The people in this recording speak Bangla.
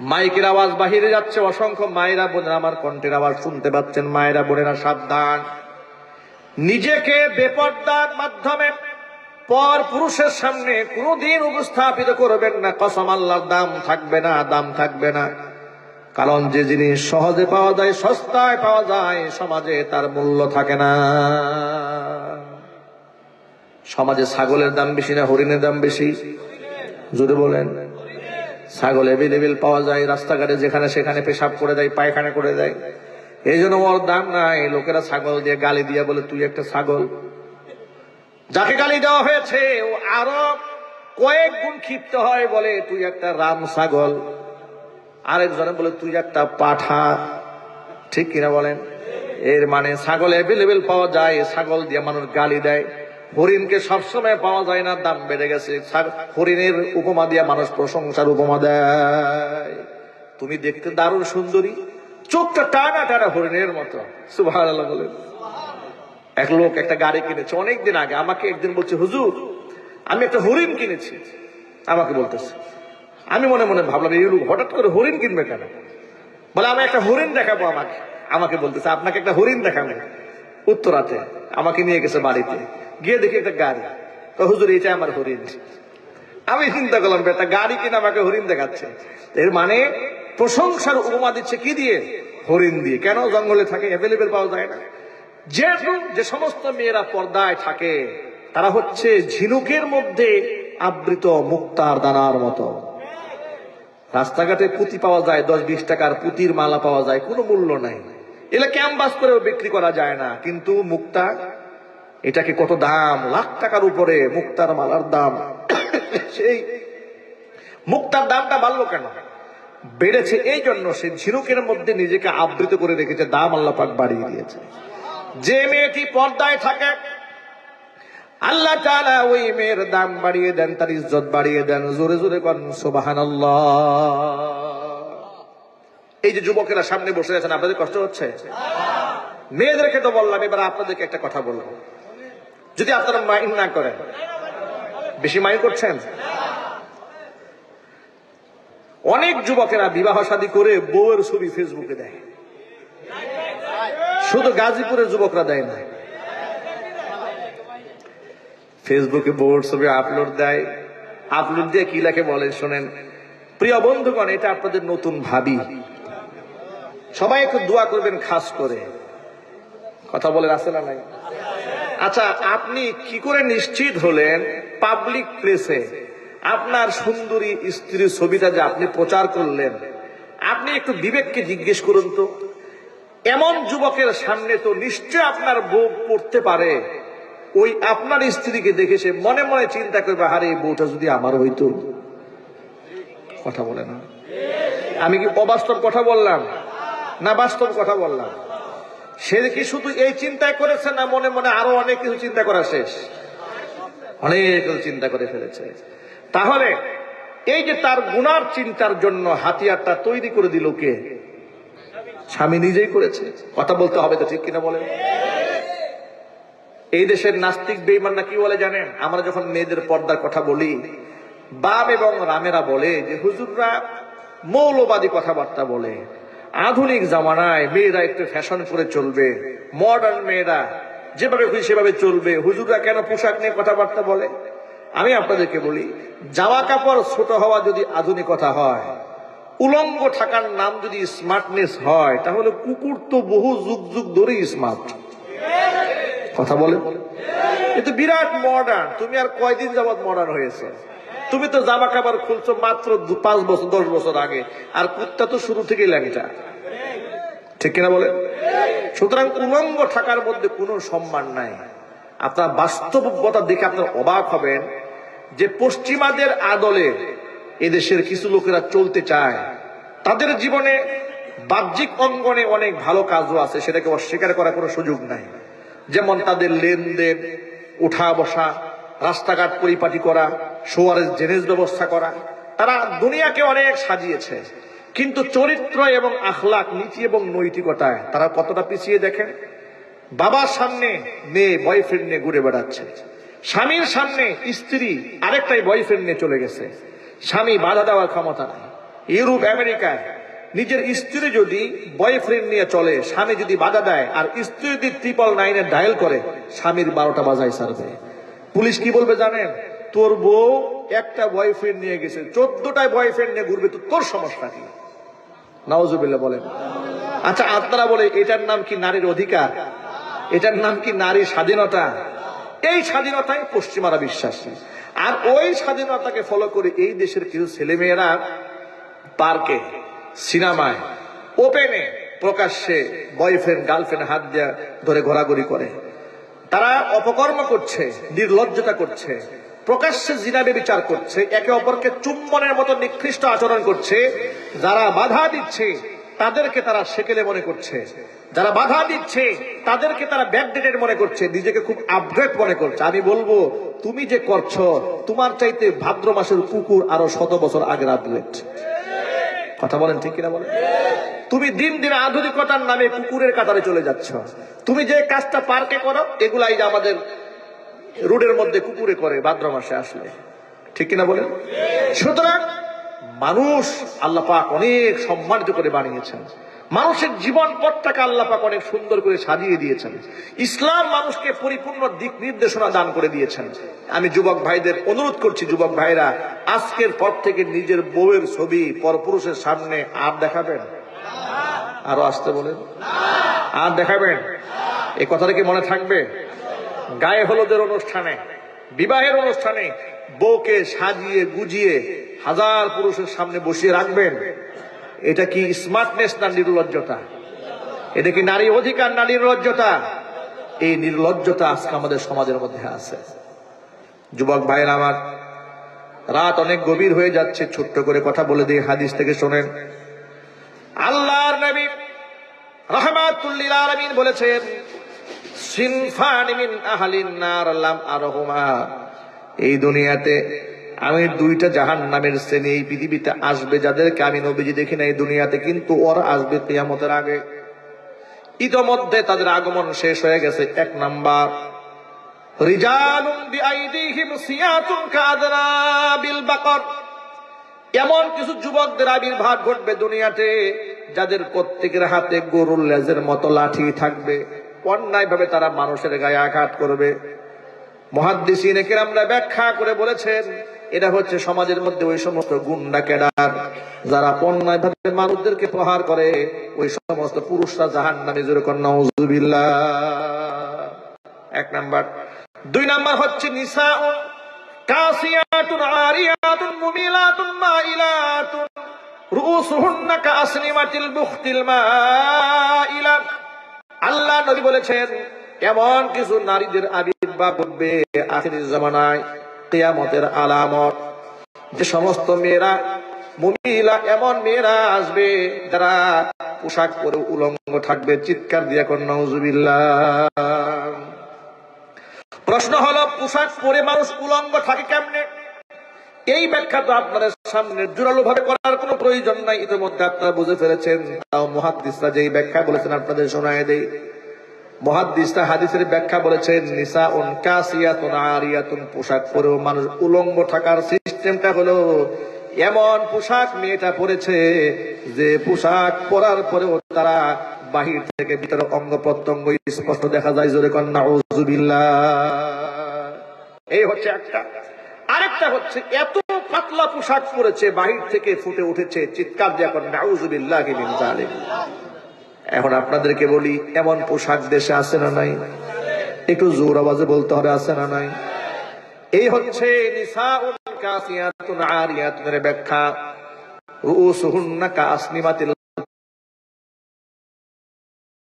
মাইকের আওয়াজ বাহিরে যাচ্ছে, অসংখ্য মায়েরা বোনেরা আমার কণ্ঠের আওয়াজ শুনতে পাচ্ছেন, মায়েরা বোনেরা সাবধান। নিজেকে বেপর্দার মাধ্যমে পর পুরুষের সামনে কোনোদিন উপস্থাপিত করবেন না, কসম আল্লাহর দাম থাকবে না, দাম থাকবে না। কারণ যে জিনিস সহজে পাওয়া যায়, সস্তায় পাওয়া যায়, সমাজে তার মূল্য থাকে না। সমাজে ছাগলের দাম বেশি না, হরিণের দাম বেশি? জোরে বলেন। ছাগল এভেলেবেল পাওয়া যায়, রাস্তাঘাটে যেখানে সেখানে পেশাব করে দেয়, পায়খানা করে দেয়। এই জন্য ওর দাম নাই। লোকেরা ছাগল দিয়ে গালি দিয়ে বলে, তুই একটা ছাগল। যাকে গালি দেওয়া হয়েছে, ও আরও কয়েক গুণ ক্ষিপ্ত হয়, বলে, তুই একটা রাম ছাগল। আরেকজনে বলে, তুই একটা পাঠা। ঠিক কিনা বলেন? এর মানে ছাগল অ্যাভেলেবেল পাওয়া যায়, ছাগল দিয়ে মানুষ গালি দেয়। হরিণকে সবসময় পাওয়া যায় না, দাম বেড়ে গেছে। হরিণের উপমা দিয়ে মানুষ প্রশংসার উপমা দেয়। তুমি দেখতে দারুণ সুন্দরী। চোখটা টানা টানা হরিণের মতো। সুভাষ বলেন। এক লোক একটা গাড়ি কিনেছে অনেকদিন আগে। আমাকে একদিন বলছে, হুজুর, আমি একটা হরিণ কিনেছি। আমাকে বলতেছে। আমি মনে মনে ভাবলাম, এই লোক হঠাৎ করে হরিণ কিনবে কেন? বলে, আমি একটা হরিণ দেখাবো আমাকে। আমাকে বলতেছে, আপনাকে একটা হরিণ দেখাবে। উত্তরাতে আমাকে নিয়ে গেছে বাড়িতে। গিয়ে দেখি একটা গাড়ি। তো হুজুর, এটা আমার হরিণ। আমি চিন্তা করলাম একটা গাড়ি কিনে আমাকে হরিণ দেখাচ্ছে? এর মানে প্রশংসার উপমা দিচ্ছে কি দিয়ে? হরিণ দিয়ে। কেন জঙ্গলে থাকে? অ্যাভেলেবেল পাওয়া যায় না। যেহেতু যে সমস্ত মেয়েরা পর্দায় থাকে, তারা হচ্ছে ঝিনুকের মধ্যে আবৃত মুক্তার দানার মতো। রাস্তাঘাটে পুঁতি পাওয়া যায় দশ বিশ টাকার পুঁতির মালা পাওয়া যায়, কোনো মূল্য নাই। এগুলো ক্যাম্পাস করেও বিক্রি করা যায় না। কিন্তু মুক্তা, এটাকে কত দাম? লাখ টাকার উপরে মুক্তার মালার দাম। সেই মুক্তার দামটা বাড়লো কেন? বেড়েছে এই জন্য সে ঝিনুকের মধ্যে নিজেকে আবৃত করে রেখেছে, দাম আল্লাহ পাক বাড়িয়ে দিয়েছে। যে মেয়েটি পর্দায় থাকে, আল্লাহ ওই মেয়ের দাম বাড়িয়ে দেন, তার ইজ্জত বাড়িয়ে দেন। জোরে জোরে কন, সুবহানাল্লাহ। এই যে যুবকেরা সামনে বসে আছেন, আপনাদের কষ্ট হচ্ছে? মেয়েদেরকে তো বললাম, এবার আপনাদেরকে একটা কথা বলব। যদি আপনারা মাইন্ড না করেন, বেশি মাইন্ড করছেন? অনেক যুবকেরা বিবাহ শাদী করে বউয়ের ছবি ফেসবুকে দেয়। শুধু গাজীপুরের যুবকরা দেয় না। ফেসবুকে বউর ছবি আপলোড দেয়। আপলোড দিয়ে কি লেখে বলেন, শোনেন। প্রিয় বন্ধুগণ, এটা আপনাদের নতুন ভাবি। সবাই একটু দোয়া করবেন খাস করে। কথা বলে আসে না নাই? আচ্ছা আপনি কি করে নিশ্চিত হলেন পাবলিক প্লেসে আপনার সুন্দরী স্ত্রীর ছবিটা যে আপনি প্রচার করলেন? আপনি একটু বিবেককে জিজ্ঞেস করুন তো। এমন যুবকের সামনে তো নিশ্চয় আপনার বউ পড়তে পারে। ওই আপনার স্ত্রীকে দেখে সে মনে মনে চিন্তা করবে হারে এই বউটা যদি আমার হইতো? কথা বলে না। আমি কি অবাস্তব কথা বললাম? না বাস্তব কথা বললাম। সে কি শুধু এই চিন্তায় করেছে না মনে মনে আরও অনেক কিছু চিন্তা করা শেষ? অনেক চিন্তা করে ফেলেছে। তাহলে এই যে তার গুনার চিন্তার জন্য হাতিয়ারটা তৈরি করে দিল কে? স্বামী নিজেই করেছে। কথা বলতে হবে তো ঠিক কিনা বলেন এই দেশের নাস্তিক বেইমানরা কি বলে জানেন? আমরা যখন মেয়েদের পর্দার কথা বলি, বাপ এবং রামেরা বলে যে, হুজুররা মৌলবাদী কথাবার্তা বলে। আধুনিক জামানায় মেয়েরা একটু ফ্যাশন করে চলবে মডার্ন মেয়েরা যেভাবে খুশি সেভাবে চলবে। হুজুররা কেন পোশাক নিয়ে কথাবার্তা বলে? আমি আপনাদেরকে বলি, জামা কাপড় ছোট হওয়া যদি আধুনিকতা হয়, উলঙ্গ থাকার নাম যদি স্মার্টনেস হয়, তাহলে কুকুর তো বহু যুগ যুগ ধরেই স্মার্ট কথা বলে কিন্তু বিরাট মডার্ন তুমি আর কয়দিন যাবত মডার্ন হয়েছে? তুমি তো জামা কাপড় খুলছো মাত্র পাঁচ বছর, দশ বছর আগে। আর কুত্তা তো শুরু থেকেই ল্যাংটা। ঠিক কিনা বলে সুতরাং উলঙ্গ থাকার মধ্যে কোনো সম্মান নাই। আপনার বাস্তবতা দেখে আপনার অবাক হবেন যে পশ্চিমাদের আদলে এদেশের কিছু লোকেরা চলতে চায়। তাদের জীবনে বাহ্যিক অঙ্গনে অনেক ভালো কাজও আছে, সেটাকে অস্বীকার করার কোনো সুযোগ নাই। যেমন তাদের লেনদেন, উঠা বসা, রাস্তাঘাট পরিপাটি করা, শোয়ারের জেনেজ ব্যবস্থা করা, তারা দুনিয়াকে অনেক সাজিয়েছে। কিন্তু চরিত্র এবং আখলাক, নীতি এবং নৈতিকতায় তারা কতটা পিছিয়ে দেখেন? বাবার সামনে মেয়ে বয়ফ্রেন্ড নিয়ে ঘুরে বেড়াচ্ছে। স্বামীর সামনে স্ত্রী আরেকটাই বয়ফ্রেন্ড নিয়ে চলে গেছে। স্বামী বাধা দেওয়ার ক্ষমতা নাই। ইউরোপ, আমেরিকায় নিজের স্ত্রী যদি বয়ফ্রেন্ড নিয়ে চলে, স্বামী যদি বাধা দেয় আর স্ত্রী যদি ট্রিপল নাইনে ডায়াল করে, স্বামীর বারোটা বাজায় সারবে পুলিশ কি বলবে জানেন? তোর বউ একটা বয়ফ্রেন্ড নিয়ে গেছে, চোদ্দটায় বয়ফ্রেন্ড নিয়ে ঘুরবে, তো তোর সমস্যা কি? নওয়াজুবিল্লাহ বলেন। আচ্ছা আপনারা বলে, এটার নাম কি নারীর অধিকার? এটার নাম কি নারীর স্বাধীনতা? এই স্বাধীনতায় পশ্চিমারা বিশ্বাসী। আর ওই স্বাধীনতাকে ফলো করে এই দেশের কিছু ছেলেমেয়েরা পার্কে, সিনেমায়, ওপেনে প্রকাশ্যে বয়ফ্রেন্ড গার্লফ্রেন্ড হাত দিয়া ধরে ঘোরাঘুরি করে। তারা অপকর্ম করছে, নির্লজ্জতা করছে। প্রকাশ্যে জিনাবে বিচার করছে, একে অপরকে চুম্বনের মতো নিকৃষ্ট আচরণ করছে, যারা বাধা দিচ্ছে, তাদেরকে তারা সেকেলে মনে করছে। যারা বাধা দিচ্ছে, তাদেরকে তারা ব্যাকডেটেড মনে করছে, নিজেকে খুব আপগ্রেড মনে করছে। আমি বলব, তুমি যে করছ, তোমার চাইতে ভাদ্র মাসের কুকুর আরও শত বছর আগের আপগ্রেড কথা বলেন ঠিক কিনা বলেন? তুমি দিন দিন আধুনিকতার নামে কুকুরের কাতারে চলে যাচ্ছ। তুমি যে কাজটা পার্কে করো, এগুলাই যে আমাদের রোডের মধ্যে কুকুরে করে ভাদ্র মাসে আসলে। ঠিক কিনা বলেন? সুতরাং মানুষ আল্লাহ পাক অনেক সম্মানিত করে বানিয়েছেন। মানুষের জীবন পথটাকে আল্লাহ পাক অনেক সুন্দর করে সাজিয়ে দিয়েছেন। ইসলাম মানুষকে পরিপূর্ণ দিক নির্দেশনা দান করে দিয়েছেন। আমি যুবক ভাইদের অনুরোধ করছি, যুবক ভাইরা, আজকের পর থেকে নিজের বউয়ের ছবি পরপুরুষের সামনে আর দেখাবেন? আরও আসতে বলেন? আর দেখাবেন? এই কথাটা কি মনে থাকবে? গায়ে হলুদের অনুষ্ঠানে, বিবাহের অনুষ্ঠানে বউকে সাজিয়ে গুজিয়ে হাজার পুরুষের সামনে বসিয়ে রাখবেন। এটা কি স্মার্টনেস না নির্লজ্জতা? এটা কি নারী অধিকার না নির্লজ্জতা? এই নির্লজ্জতা আজকে আমাদের সমাজের মধ্যে আছে। যুবক ভাইয়ের আমার, রাত অনেক গভীর হয়ে যাচ্ছে, ছোট্ট করে কথা বলে দিয়ে হাদিস থেকে শোনেন। আল্লাহর নবী রহমাতুল্লিল আলামিন বলেছেন এই দুনিয়াতে আমি দুইটা জাহান নামের শ্রেণি, এই পৃথিবীতে আসবে যাদেরকে আমি নবীজি দেখি না এই দুনিয়াতে কিন্তু ওরা আসবে কিয়ামতের আগে। ইতোমধ্যে তাদের আগমন শেষ হয়ে গেছে, এক নাম্বার। এমন কিছু যুবকদের আবির্ভাব ঘটবে দুনিয়াতে, যাদের প্রত্যেকের হাতে গরুর লেজের মতো লাঠি থাকবে। অন্যায় ভাবে তারা মানুষের গায়ে আঘাত করবে। মহাদ্দিসিন আমরা ব্যাখ্যা করে বলেছেন, এটা হচ্ছে সমাজের মধ্যে ওই সমস্ত গুন্ডা কেডার, যারা অন্যায় ভাবে মানুষদেরকে প্রহার করে, ওই সমস্ত পুরুষরা জাহান নামে জোরে কন্যা এক নাম্বার। দুই নাম্বার হচ্ছে নিসা কাসিয়াতুন আরিয়াতুন মুমিলাতুন মাইলাতুন, রুসুহুন্না কাসনিমাতিল বুখতিল মাইলা। আল্লাহ নবী বলেছেন, এমন কিছু নারীদের আবির্ভাব ঘটবে আখির জামানায় কিয়ামতের আলামত। যে সমস্ত মেয়েরা মুমিলা এমন মেয়েরা আসবে, যারা পোশাক পরে উলঙ্গ থাকবে, চিৎকার দিয়ে কর নজুবিল্লাহ প্রশ্ন হলো, পোশাক পরে মানুষ উলঙ্গ থাকে কেমনে? এই ব্যাখ্যা তো আপনাদের সামনে জোরালো ভাবে করার কোনো প্রয়োজন নাই, ইতিমধ্যে আপনারা বুঝে ফেলেছেন। তাও মহাদিসরা যেই ব্যাখ্যা বলেছেন আপনাদের শোনায় দেই। মহাদিসরা হাদিসের ব্যাখ্যা বলেছেন নিসা উন কাসিয়াতুন আরিয়াতুন পোশাক পরেও মানুষ উলঙ্গ থাকার সিস্টেমটা হলো, এমন পোশাক মেয়েটা পরেছে যে পোশাক পরার পরেও তারা বাহির থেকে ভিতরে অঙ্গ প্রত্যঙ্গ স্পষ্ট দেখা যায়, জোরে কন্যা এই হচ্ছে একটা। আরেকটা হচ্ছে, এত পাতলা পোশাক পরেছে, বাহির থেকে ফুটে উঠেছে, চিৎকার দিয়ে এখন এখন আপনাদেরকে বলি, এমন পোশাক দেশে আছে না নাই? একটু জোর আওয়াজে বলতে হবে, আছে না নাই? এই হচ্ছে ব্যাখ্যা। রুসুহুন্না কাসনিমাতিল